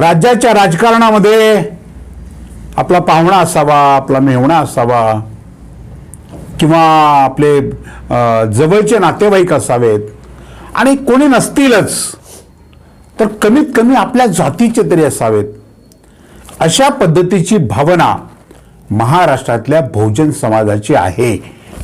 राज्याच्या राजकारणामध्ये आपला पाहुणा असावा आपला मेहुणा असावा किंवा आपले जवळचे नातेवाईक असावेत आणि कोणी नसतीलच तर कमीत कमी आपल्या जातीचे तरी असावेत. अशा पद्धतीची भावना महाराष्ट्रातल्या बहुजन समाजाची आहे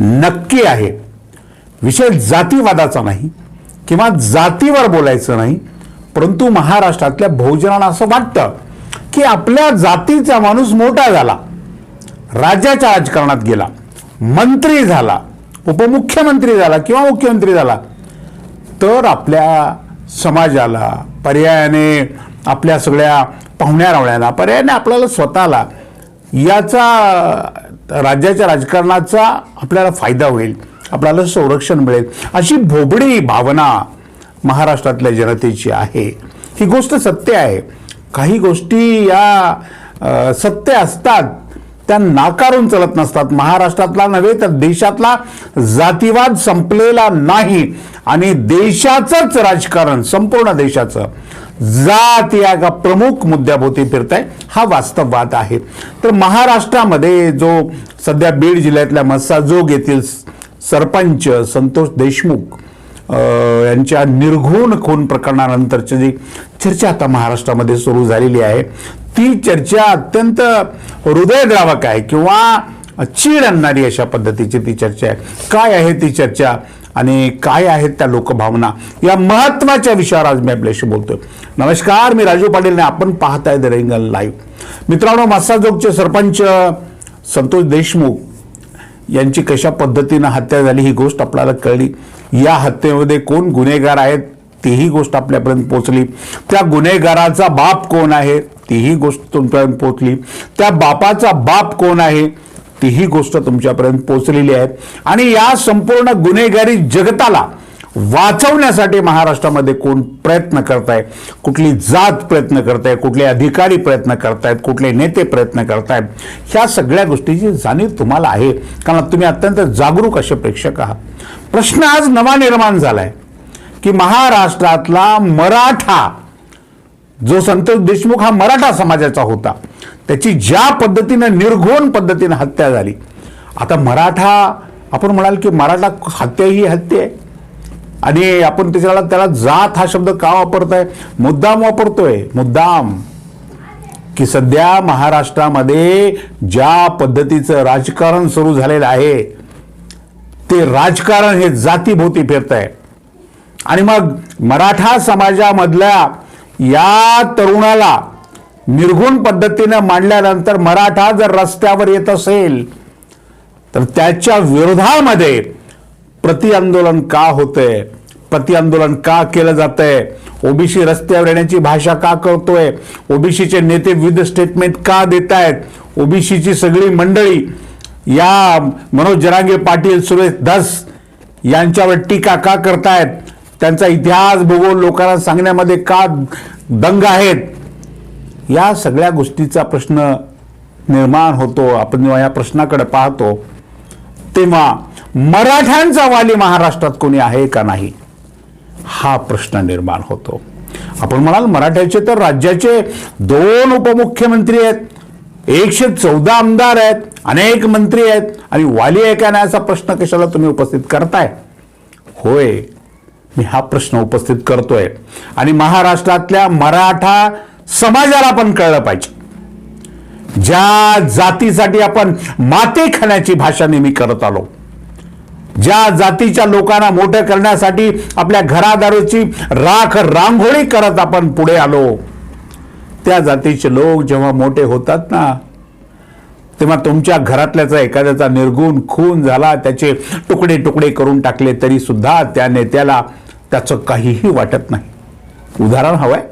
नक्की आहे. विषय जातीवादाचा नाही किंवा जातीवर बोलायचं नाही परंतु महाराष्ट्रातल्या बहुजनांना असं वाटतं की आपल्या जातीचा माणूस मोठा झाला राज्याच्या राजकारणात गेला मंत्री झाला उपमुख्यमंत्री झाला किंवा मुख्यमंत्री झाला तर आपल्या समाजाला पर्यायाने आपल्या सगळ्या पाहुण्या रावण्याला पर्यायाने आपल्याला स्वतःला याचा राज्याच्या राजकारणाचा आपल्याला फायदा होईल आपल्याला संरक्षण मिळेल अशी भोबडी भावना महाराष्ट्रातल्या जनतेची आहे. ही गोष्ट सत्य आहे. काही गोष्टी या सत्य असतात त्या नाकारून चलत नसतात. महाराष्ट्रातला नव्हे तर देशातला जातीवाद संपलेला नाही. आणि देशाचंच राजकारण संपूर्ण देशाचं जात या एका प्रमुख मुद्द्याभोवती फिरत आहे हा वास्तववाद आहे. तर महाराष्ट्रामध्ये जो सध्या बीड जिल्ह्यातल्या मस्साजोग येथील सरपंच संतोष देशमुख यांच्या निर्घुण खून प्रकरणानंतरची जी चर्चा आता महाराष्ट्रामध्ये सुरू झालेली आहे ती चर्चा अत्यंत हृदयद्रावक आहे किंवा चीड आणणारी अशा पद्धतीची ती चर्चा आहे. काय आहे ती चर्चा आणि काय आहेत त्या लोकभावना या महत्त्वाच्या विषयावर आज मी आपल्याशी बोलतोय. नमस्कार मी राजू पाटील आणि आपण पाहताय द रेंगल लाईव्ह. मित्रांनो मस्साजोगचे सरपंच संतोष देशमुख यांची कशा पद्धतीनं हत्या झाली ही गोष्ट आपल्याला कळली. या हत्येमध्ये कोण गुन्हेगार आहेत तीही गोष्ट आपल्यापर्यंत पोचली त्या गुन्हेगाराचा बाप कोण आहे तीही गोष्ट तुमच्यापर्यंत पोचली त्या बापाचा बाप कोण आहे तीही गोष्ट तुमच्यापर्यंत पोचलेली आहे आणि या संपूर्ण गुन्हेगारी जगताला वाचवण्यासाठी महाराष्ट्रामध्ये कोण प्रयत्न करताय? कुठली जात प्रयत्न करताय? कुठले अधिकारी प्रयत्न करतायत? कुठले नेते प्रयत्न करतायत? ह्या सगळ्या गोष्टीची जाणीव तुम्हाला आहे. कारण तुम्ही अत्यंत जागरूक असे प्रेक्षक आहात. प्रश्न आज नवा निर्माण झालाय. की महाराष्ट्रातला मराठा जो संतोष देशमुख हा मराठा समाजाचा होता त्याची ज्या पद्धतीनं निर्घोण पद्धतीनं हत्या झाली. आता मराठा आपण म्हणाल की मराठा हत्या ही हत्या आहे. आणि आपण त्याच्याला त्याला जात हा शब्द का वापरताय? मुद्दाम वापरतोय. मुद्दाम. की सध्या महाराष्ट्रामध्ये ज्या पद्धतीचं राजकारण सुरू झालेलं आहे ते राजकारण हे जातीभोवती फिरत आहे आणि मग मराठा समाजामधल्या या तरुणाला निर्गुण पद्धतीनं मांडल्यानंतर मराठा जर रस्त्यावर येत असेल तर त्याच्या विरोधामध्ये प्रति आंदोलन का होतंय प्रतिआंदोलन का केलं जातंय ओबीसी रस्त्यावर येण्याची भाषा का करतोय ओबीसीचे नेते विविध स्टेटमेंट का देत आहेत ओबीसीची सगळी मंडळी या मनोज जरांगे पाटील सुरेश धस यांच्यावर टीका का करतायत? त्यांचा इतिहास भूगोल लोकांना सांगण्यामध्ये का दंग आहेत? या सगळ्या गोष्टीचा प्रश्न निर्माण होतो. आपण जेव्हा या प्रश्नाकडे पाहतो तेव्हा मराठ्यांचा वाली महाराष्ट्रात कोणी आहे का नाही? हा प्रश्न निर्माण होतो. आपण म्हणाल मराठ्याचे तर राज्याचे दोन उपमुख्यमंत्री आहेत एकशे चौदा आमदार आहेत अनेक मंत्री आहेत आणि वाली आहे का नाही असा प्रश्न कशाला तुम्ही उपस्थित करताय? होय मी हा प्रश्न उपस्थित करतोय. आणि महाराष्ट्रातल्या मराठा समाजाला पण कळलं पाहिजे. ज्या जातीसाठी आपण माते खाण्याची भाषा नेहमी करत आलो ज्या जातीच्या लोकांना मोठं करण्यासाठी आपल्या घरादारूची राख रांगोळी करत आपण पुढे आलो. त्या जातीचे लोक जेव्हा मोठे होतात ना तेव्हा तुमच्या घरातल्याचा एखाद्याचा निर्गुण खून झाला त्याचे तुकडे तुकडे करून टाकले तरी सुद्धा त्या नेत्याला त्याचं काहीही वाटत नाही. उदाहरण हवंय?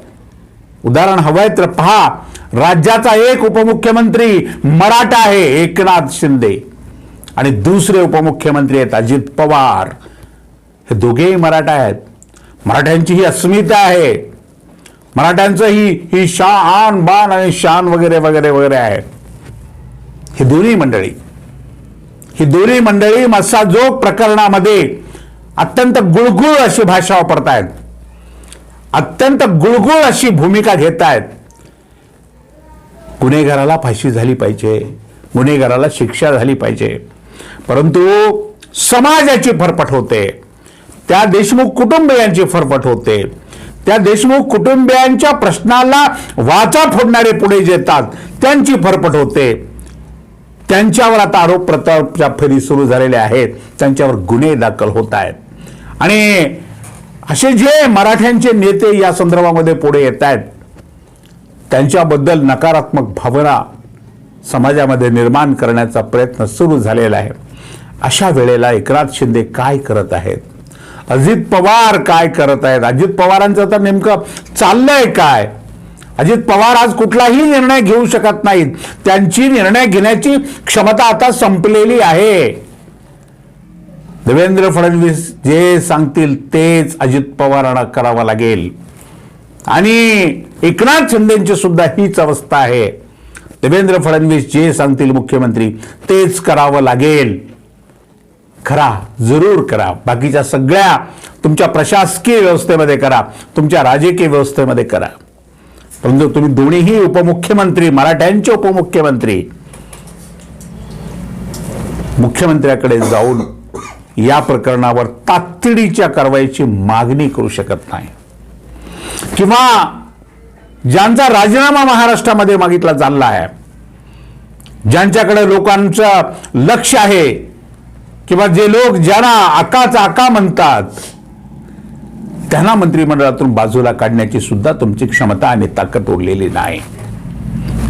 उदाहरण हवंय तर पहा राज्याचा एक उपमुख्यमंत्री मराठा आहे एकनाथ शिंदे. आणि दुसरे उपमुख्यमंत्री आहेत अजित पवार. हे दोघेही मराठा आहेत. मराठ्यांची ही अस्मिता आहे. मराठ्यांचं ही ही शान बाण आणि शान वगैरे वगैरे वगैरे आहे ही दोन्ही मंडळी. ही दोन्ही मंडळी मस्साजोग प्रकरणामध्ये अत्यंत गुळगुळ अशी भाषा वापरतायत. अत्यंत गुळगुळ अशी भूमिका घेत आहेत गुन्हेगाराला फाशी झाली पाहिजे. गुन्हेगाराला शिक्षा झाली पाहिजे. परंतु समाजाची फरफट होते. त्या देशमुख कुटुंबियांची फरफट होते. त्या देशमुख कुटुंबियांच्या प्रश्नाला वाचा फोडणारे पुढे येतात त्यांची फरफट होते. त्यांच्यावर आता आरोप प्रत्यारोपच्या फेरी सुरू झालेल्या आहेत. त्यांच्यावर गुन्हे दाखल होत आहेत. आणि असे जे मराठ्यांचे नेते या संदर्भामध्ये पुढे येत आहेत त्यांच्याबद्दल नकारात्मक भावना समाजामध्ये निर्माण करण्याचा प्रयत्न सुरू झालेला आहे. अशा वेळेला एकनाथ शिंदे काय करत आहेत? अजित पवार काय करत आहेत? अजित पवारांचं तर नेमकं चाललंय काय? अजित पवार आज कुठलाही निर्णय घेऊ शकत नाहीत. त्यांची निर्णय घेण्याची क्षमता आता संपलेली आहे. देवेंद्र फडणवीस जे सांगतील तेच अजित पवारांना करावं लागेल. आणि एकनाथ शिंदेची सुद्धा हीच अवस्था आहे. देवेंद्र फडणवीस जे सांगतील मुख्यमंत्री तेच करावं लागेल. करा जरूर करा. बाकीच्या सगळ्या तुमच्या प्रशासकीय व्यवस्थेमध्ये करा. तुमच्या राजकीय व्यवस्थेमध्ये करा. परंतु तुम्ही दोन्हीही उपमुख्यमंत्री मराठ्यांचे उपमुख्यमंत्री मुख्यमंत्र्याकडे जाऊन या प्रकरणावर तातडीच्या कारवाईची मागणी करू शकत नाही. किंवा ज्यांचा राजीनामा महाराष्ट्रामध्ये मागितला चालला आहे ज्यांच्याकडे लोकांचं लक्ष आहे किंवा जे लोक ज्यांना आकाचा आका म्हणतात त्यांना मंत्रिमंडळातून बाजूला काढण्याची सुद्धा तुमची क्षमता आणि ताकद उरलेली नाही.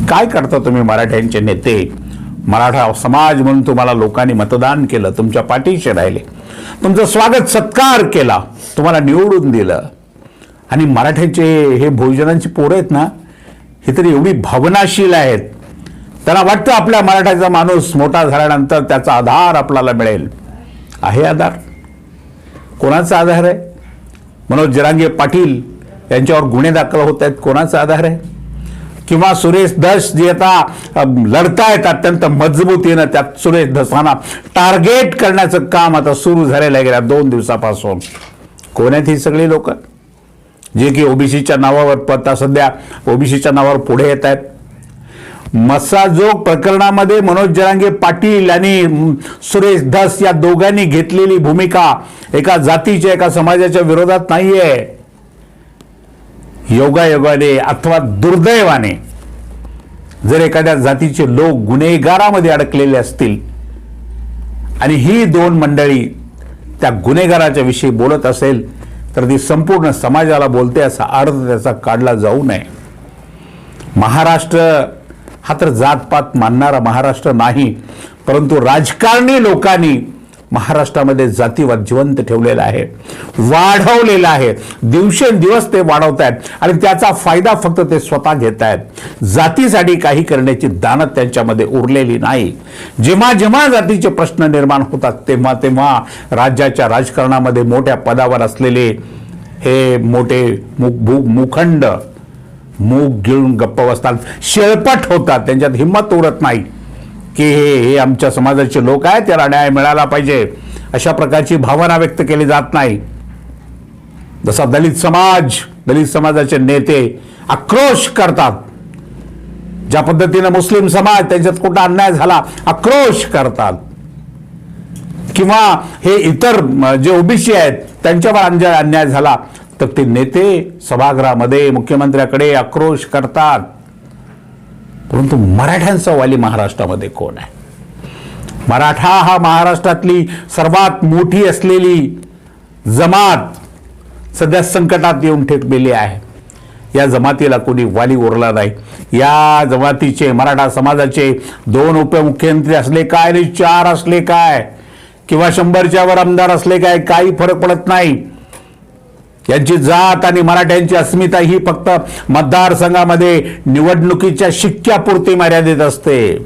काय करता तुम्ही मराठ्यांचे नेते? मराठा समाज म्हणून तुम्हाला लोकांनी मतदान केलं तुमच्या पाठीशी राहिले. तुमचं स्वागत सत्कार केला तुम्हाला निवडून दिलं. आणि मराठ्याचे हे भोजनांची पोरं आहेत ना हे तरी एवढी भावनाशील आहेत. त्यांना वाटतं आपल्या मराठ्याचा माणूस मोठा झाल्यानंतर त्याचा आधार आपल्याला मिळेल. आहे आधार? कोणाचा आधार आहे? मनोज जरांगे पाटील यांच्यावर गुन्हे दाखल होत आहेत कोणाचा आधार आहे? किंवा सुरेश धस जे आता लढतायत अत्यंत मजबूतीनं त्यात सुरेश धसांना टार्गेट करण्याचं काम आता सुरू झालेलं आहे गेल्या दोन दिवसापासून. कोण आहेत ही सगळी लोकं? जे की ओबीसीच्या नावावर आता सध्या ओबीसीच्या नावावर पुढे येत आहेत. मसाजोग प्रकरणामध्ये मनोज जरांगे पाटील आणि सुरेश धस या दोघांनी घेतलेली भूमिका एका जातीच्या एका समाजाच्या विरोधात नाहीये. योगायोगाने अथवा दुर्दैवाने जर एखाद्या जातीचे लोक गुन्हेगारामध्ये अडकलेले असतील आणि ही दोन मंडळी त्या गुन्हेगाराच्या विषयी बोलत असेल तर ती संपूर्ण समाजाला बोलते असा अर्थ त्याचा काढला जाऊ नये. महाराष्ट्र हा तर जातपात मानणारा महाराष्ट्र नाही परंतु राजकारणी लोकांनी महाराष्ट्रामध्ये जातीवाद जिवंत ठेवलेला आहे. वाढवलेला आहे. दिवसेंदिवस ते वाढवत आहेत आणि त्याचा फायदा फक्त ते स्वतः घेत आहेत जातीसाठी काही करण्याची दानत त्यांच्यामध्ये उरलेली नाही. जेव्हा जेव्हा जातीचे प्रश्न निर्माण होतात तेव्हा तेव्हा राज्याच्या राजकारणामध्ये मोठ्या पदावर असलेले हे मोठे मुख मुखंड मूग गिळून गप्प बसतात. शेळपट होतात. त्यांच्यात हिंमत उरत नाही. की हे हे आमच्या समाजाचे लोक आहेत त्याला न्याय मिळाला पाहिजे. अशा प्रकारची भावना व्यक्त केली जात नाही. जसा दलित समाज दलित समाजाचे नेते आक्रोश करतात. ज्या पद्धतीनं मुस्लिम समाज त्यांच्यात कुठं अन्याय झाला आक्रोश करतात. किंवा हे इतर जे ओबीसी आहेत त्यांच्यावर अन्याय झाला तर ते नेते सभागृहामध्ये मुख्यमंत्र्याकडे आक्रोश करतात. परंतु मराठ्यांचा वाली महाराष्ट्रामध्ये कोण आहे? मराठा हा महाराष्ट्रातली सर्वात मोठी असलेली जमात सध्या संकटात येऊन ठेपलेली आहे. या जमातीला कोणी वाली उरला नाही. या जमातीचे मराठा समाजाचे दोन उपमुख्यमंत्री असले काय आणि चार असले काय? किंवा शंभरच्या वर आमदार असले काय? काही फरक पडत नाही. यांची जात आणि मराठ्यांची अस्मिता ही फक्त मतदारसंघामध्ये निवडणुकीच्या शिक्क्यापुरती मर्यादित असते.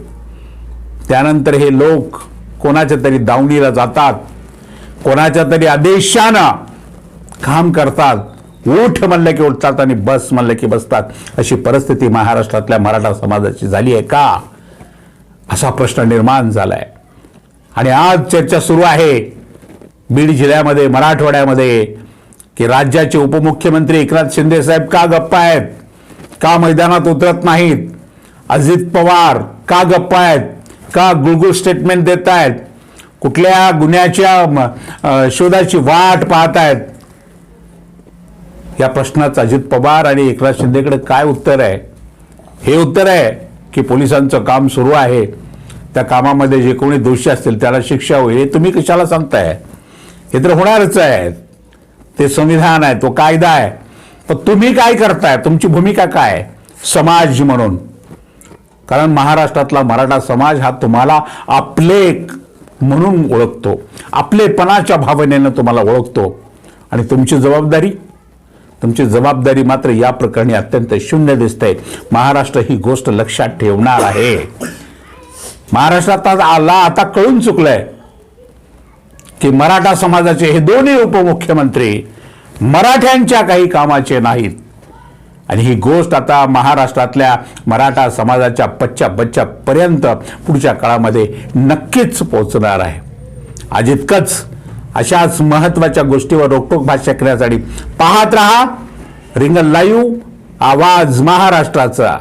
त्यानंतर हे लोक कोणाच्या तरी दावणीला जातात कोणाच्या तरी आदेशानं काम करतात उठ म्हणलं की उठतात आणि बस म्हणलं की बसतात. अशी परिस्थिती महाराष्ट्रातल्या मराठा समाजाची झाली आहे का? असा प्रश्न निर्माण झाला आहे आणि आज चर्चा सुरू आहे. बीड जिल्ह्यामध्ये मराठवाड्यामध्ये की राज्याचे उपमुख्यमंत्री एकनाथ शिंदे साहेब का गप्पा आहेत? का मैदानात उतरत नाहीत? अजित पवार का गप्पा आहेत? का गुळगुळ स्टेटमेंट देत आहेत? कुठल्या गुन्ह्याच्या म, शोधाची वाट पाहत आहेत? या प्रश्नाचं अजित पवार आणि एकनाथ शिंदेकडे काय उत्तर आहे? हे उत्तर आहे की पोलिसांचं काम सुरू आहे. त्या कामामध्ये जे कोणी दोषी असतील त्याला शिक्षा होईल. हे तुम्ही कशाला सांगताय? हे तर होणारच आहे. ते संविधान आहे तो कायदा आहे. पण तुम्ही काय करताय? तुमची भूमिका काय समाज म्हणून. कारण महाराष्ट्रातला मराठा समाज हा तुम्हाला आपले म्हणून ओळखतो. आपलेपणाच्या भावनेनं तुम्हाला ओळखतो. आणि तुमची जबाबदारी तुमची जबाबदारी मात्र या प्रकरणी अत्यंत शून्य दिसते. महाराष्ट्र ही गोष्ट लक्षात ठेवणार आहे. महाराष्ट्रात आज आला आता कळून चुकलंय. की मराठा समाजाचे हे दोन्ही उपमुख्यमंत्री मराठ्यांच्या काही कामाचे नाहीत. आणि ही गोष्ट आता महाराष्ट्रातल्या मराठा समाजाच्या पच्च्या बच्च्यापर्यंत पुढच्या काळामध्ये नक्कीच पोचणार आहे. आज इतकंच. अशाच महत्त्वाच्या गोष्टीवर रोकटोक भाष्य करण्यासाठी पाहत रहा. रिंगल लाईव्ह. आवाज महाराष्ट्राचा.